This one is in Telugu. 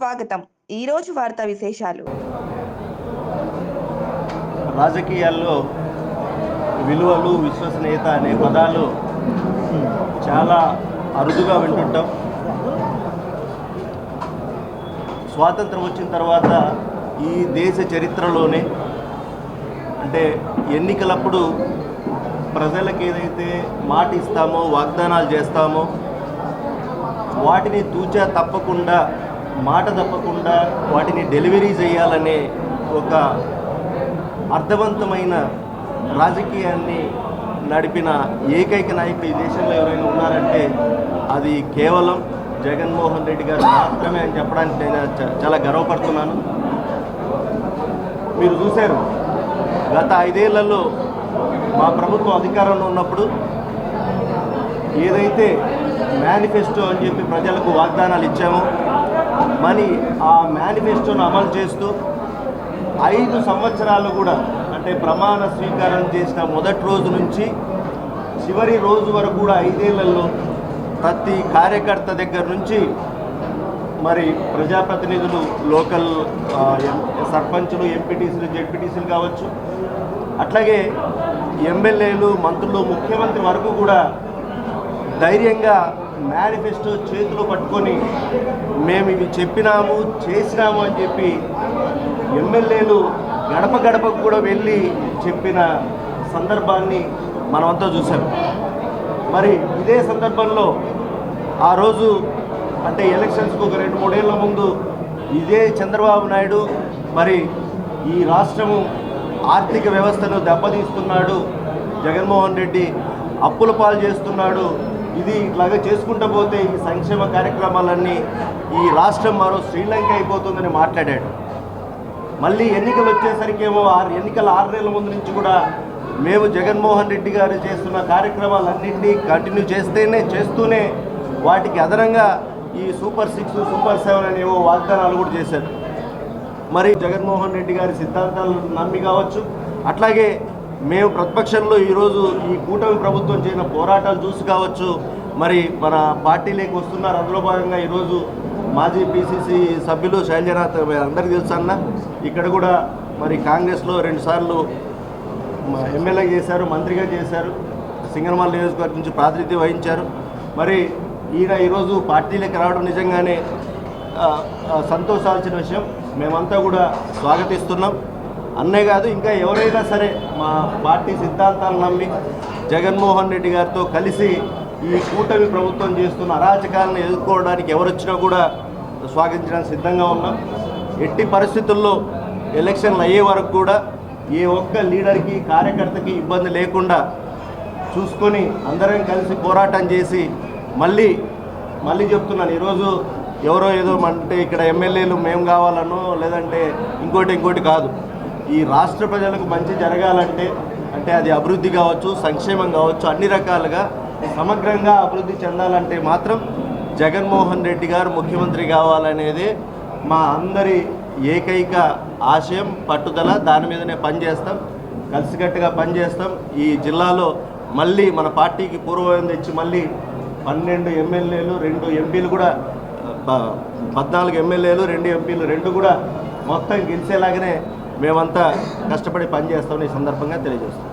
స్వాగతం. ఈరోజు వార్తా విశేషాలు. రాజకీయాల్లో విలువలు విశ్వసనీయత అనే పదాలు చాలా అరుదుగా వింటుంటాం. స్వాతంత్రం వచ్చిన తర్వాత ఈ దేశ చరిత్రలోనే అంటే ఎన్నికలప్పుడు ప్రజలకు ఏదైతే మాట ఇస్తామో వాగ్దానాలు చేస్తామో వాటిని తూచా తప్పకుండా మాట తప్పకుండా వాటిని డెలివరీ చేయాలనే ఒక అర్థవంతమైన రాజకీయాన్ని నడిపిన ఏకైక నాయకుడు ఈ దేశంలో ఎవరైనా ఉన్నారంటే అది కేవలం జగన్మోహన్ రెడ్డి గారు మాత్రమే అని చెప్పడానికి నేను చాలా గర్వపడుతున్నాను. మీరు చూశారు గత ఐదేళ్ళలో మా ప్రభుత్వం అధికారంలో ఉన్నప్పుడు ఏదైతే మేనిఫెస్టో అని చెప్పి ప్రజలకు వాగ్దానాలు ఇచ్చామో మరి ఆ మేనిఫెస్టోను అమలు చేస్తూ ఐదు సంవత్సరాలు కూడా అంటే ప్రమాణ స్వీకారం చేసిన మొదటి రోజు నుంచి చివరి రోజు వరకు కూడా ఐదేళ్ళలో ప్రతి కార్యకర్త దగ్గర నుంచి మరి ప్రజాప్రతినిధులు లోకల్ ఎం- సర్పంచులు ఎంపీటీసీలు జెడ్పీటీసీలు కావచ్చు అట్లాగే ఎమ్మెల్యేలు మంత్రులు ముఖ్యమంత్రి వరకు కూడా ధైర్యంగా మేనిఫెస్టో చేతిలో పట్టుకొని మేము ఇవి చెప్పినాము చేసినాము అని చెప్పి ఎమ్మెల్యేలు గడప గడపకు కూడా వెళ్ళి చెప్పిన సందర్భాన్ని మనమంతా చూసాం మరి ఇదే సందర్భంలో ఆ రోజు అంటే ఎలక్షన్స్కి ఒక రెండు మూడేళ్ళ ముందు ఇదే చంద్రబాబు నాయుడు మరి ఈ రాష్ట్రము ఆర్థిక వ్యవస్థను దెబ్బతీస్తున్నాడు జగన్మోహన్ రెడ్డి అప్పుల పాలు చేస్తున్నాడు ఇది ఇట్లాగా చేసుకుంటూ పోతే ఈ సంక్షేమ కార్యక్రమాలన్నీ ఈ రాష్ట్రం మరో శ్రీలంక అయిపోతుందని మాట్లాడాడు. మళ్ళీ ఎన్నికలు వచ్చేసరికి ఏమో ఆరు ఎన్నికల ఆరు నెలల ముందు నుంచి కూడా మేము జగన్మోహన్ రెడ్డి గారు చేస్తున్న కార్యక్రమాలన్నింటినీ కంటిన్యూ చేస్తేనే చేస్తూనే వాటికి అదనంగా ఈ సూపర్ సిక్స్ సూపర్ సెవెన్ అనేవో వాగ్దానాలు కూడా చేశారు. మరి జగన్మోహన్ రెడ్డి గారి సిద్ధాంతాలు నమ్మి కావచ్చు. అట్లాగే మేము ప్రతిపక్షంలో ఈరోజు ఈ కూటమి ప్రభుత్వం చేసిన పోరాటాలు చూసి కావచ్చు మరి మన పార్టీలోకి వస్తున్నారు. అందులో భాగంగా ఈరోజు మాజీ పిసిసి సభ్యులు శైలజనాథ్ అందరికీ తెలుసు అన్న? ఇక్కడ కూడా మరి కాంగ్రెస్లో రెండుసార్లు ఎమ్మెల్యే చేశారు మంత్రిగా చేశారు. సింగనమల నియోజకవర్గం నుంచి ప్రాతినిధ్యం వహించారు. మరి ఈయన ఈరోజు పార్టీలోకి రావడం నిజంగానే సంతోషాల్సిన విషయం. మేమంతా కూడా స్వాగతిస్తున్నాం. అన్నే కాదు ఇంకా ఎవరైనా సరే మా పార్టీ సిద్ధాంతాలు నమ్మి జగన్మోహన్ రెడ్డి గారితో కలిసి ఈ కూటమి ప్రభుత్వం చేస్తున్న అరాచకాలను ఎదుర్కోవడానికి ఎవరొచ్చినా కూడా స్వాగతించడానికి సిద్ధంగా ఉన్నాం. ఎట్టి పరిస్థితుల్లో ఎలక్షన్లు అయ్యే వరకు కూడా ఏ ఒక్క లీడర్కి కార్యకర్తకి ఇబ్బంది లేకుండా చూసుకొని అందరం కలిసి పోరాటం చేసి మళ్ళీ మళ్ళీ చెప్తున్నాను ఈరోజు ఎవరో ఏదో అంటే ఇక్కడ ఎమ్మెల్యేలు మేము కావాలనో లేదంటే ఇంకోటి ఇంకోటి కాదు. ఈ రాష్ట్ర ప్రజలకు మంచి జరగాలంటే అంటే అది అభివృద్ధి కావచ్చు సంక్షేమం కావచ్చు అన్ని రకాలుగా సమగ్రంగా అభివృద్ధి చెందాలంటే మాత్రం జగన్మోహన్ రెడ్డి గారు ముఖ్యమంత్రి కావాలనేది మా అందరి ఏకైక ఆశయం పట్టుదల. దాని మీదనే పనిచేస్తాం కలిసికట్టుగా పనిచేస్తాం ఈ జిల్లాలో మళ్ళీ మన పార్టీకి పూర్వం తెచ్చి మళ్ళీ పన్నెండు ఎమ్మెల్యేలు రెండు ఎంపీలు కూడా ప- పద్నాలుగు ఎమ్మెల్యేలు రెండు ఎంపీలు రెండు కూడా మొత్తం గెలిచేలాగానే మేమంతా కష్టపడి పనిచేస్తామని ఈ సందర్భంగా తెలియజేస్తాం